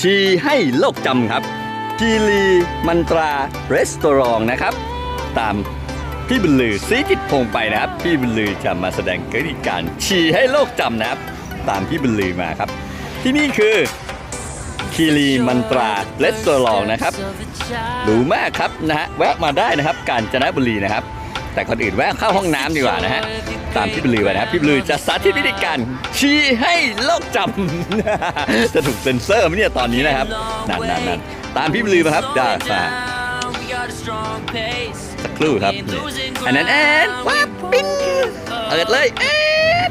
ชีให้โลกจำครับกีรีมันตราเรสตอรองนะครับ ตามพี่บุญลือซีจิตพงไปนะครับ พี่บุญลือจะมาแสดงกริการชีให้โลกจำนะครับ ตามพี่บุญลือมาครับ ที่นี่คือคีรีมันตราเรสตอรองนะครับหรูมากครับนะฮะแวะมาได้นะครับ กาญจนบุรีนะครับ แต่คนอื่นแวะเข้าห้องน้ำดีกว่านะฮะ ตามพี่บลือไปนะพี่บลือจะสาธิตวิธีการชี้ให้โลกจำจะถูกเซ็นเซอร์มเนี่ยตอนนี้นะครับนั่นนั่นนั่นตามพี่บลือมาครับได้ค่สักครู่ครับอันนั้นแอนว้าปิ้นเอิดเลยแอน